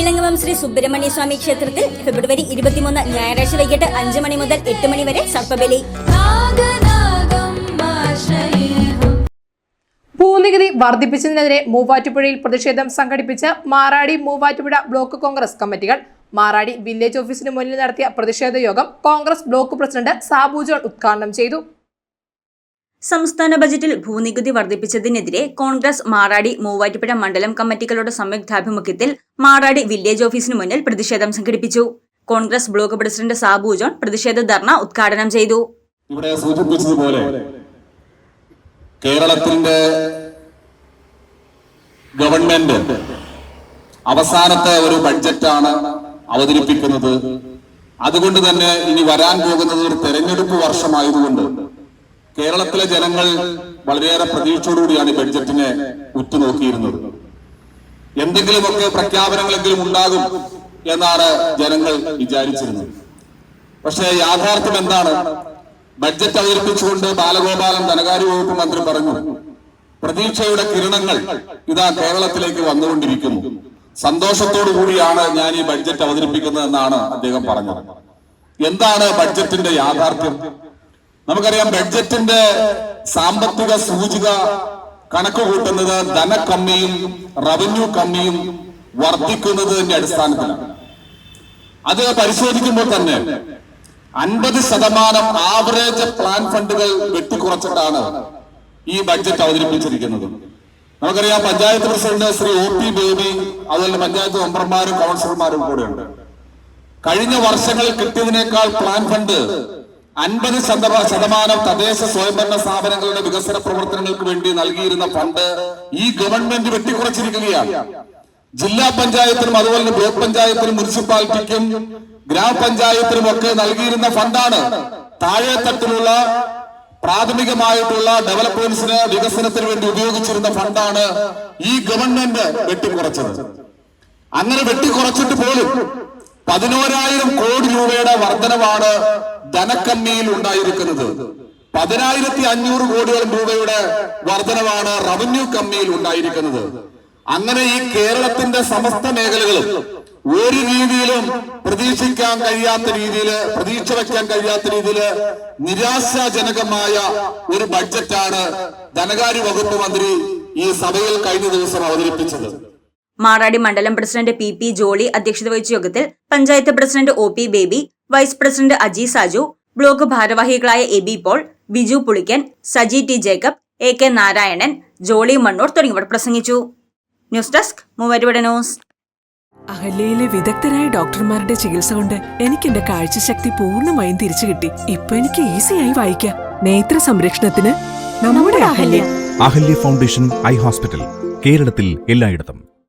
ഇളങ്ങവം ശ്രീ സുബ്രഹ്മണ്യ സ്വാമി ക്ഷേത്രത്തിൽ ഫെബ്രുവരി ഇരുപത്തിമൂന്ന് ഞായറാഴ്ച വൈകിട്ട് അഞ്ചു മണി മുതൽ എട്ട് മണി വരെ സർപ്പബലി. ഭൂനികുതി വർദ്ധിപ്പിച്ചതിനെതിരെ മൂവാറ്റുപുഴയിൽ പ്രതിഷേധം സംഘടിപ്പിച്ച് മാറാടി മൂവാറ്റുപുഴ ബ്ലോക്ക് കോൺഗ്രസ് കമ്മിറ്റികൾ. മാറാടി വില്ലേജ് ഓഫീസിന് മുന്നിൽ നടത്തിയ പ്രതിഷേധ യോഗം Congress block president Sabu John ഉദ്ഘാടനം ചെയ്തു. സംസ്ഥാന ബജറ്റിൽ ഭൂനികുതി വർദ്ധിപ്പിച്ചതിനെതിരെ കോൺഗ്രസ് മാറാടി മൂവാറ്റുപുഴ മണ്ഡലം കമ്മിറ്റികളുടെ സംയുക്താഭിമുഖ്യത്തിൽ മാറാടി വില്ലേജ് ഓഫീസിന് മുന്നിൽ പ്രതിഷേധം സംഘടിപ്പിച്ചു. Congress block president Sabu John പ്രതിഷേധ ധർണ ഉദ്ഘാടനം ചെയ്തു. സൂചിപ്പിച്ചതുപോലെ കേരളത്തിന്റെ ഗവൺമെന്റ് അവസാനത്തെ ഒരു ബഡ്ജറ്റാണ് അവതരിപ്പിക്കുന്നത്. അതുകൊണ്ട് തന്നെ ഇനി വരാൻ പോകുന്നത് ഒരു തെരഞ്ഞെടുപ്പ് വർഷമായതുകൊണ്ട് കേരളത്തിലെ ജനങ്ങൾ വളരെയേറെ പ്രതീക്ഷയോടുകൂടിയാണ് ഈ ബഡ്ജറ്റിനെ ഉറ്റുനോക്കിയിരുന്നത്. എന്തെങ്കിലുമൊക്കെ പ്രഖ്യാപനങ്ങളെങ്കിലും ഉണ്ടാകും എന്നാണ് ജനങ്ങൾ വിചാരിച്ചിരുന്നത്. പക്ഷേ യാഥാർത്ഥ്യം എന്താണ്? ബഡ്ജറ്റ് അവതരിപ്പിച്ചുകൊണ്ട് ബാലഗോപാലൻ ധനകാര്യ വകുപ്പ് മന്ത്രി പറഞ്ഞു പ്രതീക്ഷയുടെ കിരണങ്ങൾ ഇതാ കേരളത്തിലേക്ക് വന്നുകൊണ്ടിരിക്കുന്നു. സന്തോഷത്തോടു കൂടിയാണ് ഞാൻ ഈ ബഡ്ജറ്റ് അവതരിപ്പിക്കുന്നതെന്നാണ് അദ്ദേഹം പറഞ്ഞത്. എന്താണ് ബഡ്ജറ്റിന്റെ യാഥാർത്ഥ്യം? നമുക്കറിയാം ബഡ്ജറ്റിന്റെ സാമ്പത്തിക സൂചിക കണക്ക് കൂട്ടുന്നത് ധനക്കമ്മിയും റവന്യൂ കമ്മിയും വർദ്ധിക്കുന്നതിന്റെ അടിസ്ഥാനത്തിലാണ്. അത് പരിശോധിക്കുമ്പോൾ തന്നെ അൻപത് ശതമാനം ആവറേജ് പ്ലാൻ ഫണ്ടുകൾ വെട്ടിക്കുറച്ചിട്ടാണ് ഈ ബഡ്ജറ്റ് അവതരിപ്പിച്ചിരിക്കുന്നത്. നമുക്കറിയാം panchayat president Shri O P Baby അതുപോലെ പഞ്ചായത്ത് മെമ്പർമാരും കൗൺസിലർമാരും കൂടെയുണ്ട്. കഴിഞ്ഞ വർഷങ്ങളിൽ കിട്ടിയതിനേക്കാൾ പ്ലാൻ ഫണ്ട് അൻപത് ശതമാനം തദ്ദേശ സ്വയംഭരണ സ്ഥാപനങ്ങളുടെ വികസന പ്രവർത്തനങ്ങൾക്ക് വേണ്ടി നൽകിയിരുന്ന ഫണ്ട് ഈ ഗവൺമെന്റ് വെട്ടിക്കുറച്ചിരിക്കുകയാണ്. ജില്ലാ പഞ്ചായത്തിനും അതുപോലെ തന്നെ ബ്ലോക്ക് പഞ്ചായത്തിനും മുനിസിപ്പാലിറ്റിക്കും ഗ്രാമപഞ്ചായത്തിനും ഒക്കെ നൽകിയിരുന്ന ഫണ്ടാണ് താഴെത്തട്ടിലുള്ള പ്രാഥമികമായിട്ടുള്ള ഡെവലപ്മെന്റ്സിന് വികസനത്തിന് വേണ്ടി ഉപയോഗിച്ചിരുന്ന ഫണ്ടാണ് ഈ ഗവൺമെന്റ് വെട്ടിക്കുറച്ചത്. അങ്ങനെ വെട്ടിക്കുറച്ചിട്ട് പോലും പതിനോരായിരം കോടി രൂപയുടെ വർധനവാണ് ധനക്കമ്മിയിൽ ഉണ്ടായിരിക്കുന്നത്. പതിനായിരത്തി അഞ്ഞൂറ് കോടിയോളം രൂപയുടെ വർധനവാണ് റവന്യൂ കമ്മിയിൽ ഉണ്ടായിരിക്കുന്നത്. അങ്ങനെ ഈ കേരളത്തിന്റെ സമസ്ത മേഖലകളും ഒരു രീതിയിലും പ്രതീക്ഷിക്കാൻ കഴിയാത്ത രീതിയിൽ പ്രതീക്ഷ വയ്ക്കാൻ കഴിയാത്ത രീതിയിൽ നിരാശാജനകമായ ഒരു ബഡ്ജറ്റാണ് ധനകാര്യ വകുപ്പ് മന്ത്രി ഈ സഭയിൽ കഴിഞ്ഞ ദിവസം അവതരിപ്പിച്ചത്. മാറാടി മണ്ഡലം പ്രസിഡന്റ് പി പി ജോളി അധ്യക്ഷത വഹിച്ച യോഗത്തിൽ panchayat president O P Baby vice president Aji Saju block ഭാരവാഹികളായ A B Paul Biju Pulikkan Saji T Jacob A K Narayanan Jolly Mannoor തുടങ്ങിയവർ പ്രസംഗിച്ചു. News desk news. അഹല്യയിലെ വിദഗ്ധരായ ഡോക്ടർമാരുടെ ചികിത്സ കൊണ്ട് എനിക്ക് എന്റെ കാഴ്ചശക്തി പൂർണമായും തിരിച്ചു കിട്ടി. ഇപ്പൊ എനിക്ക് ഈസിയായി വായിക്കാം. നേത്ര സംരക്ഷണത്തിന് നമ്മുടെ Ahalya. Ahalya foundation eye hospital കേരളത്തിൽ എല്ലായിടത്തും.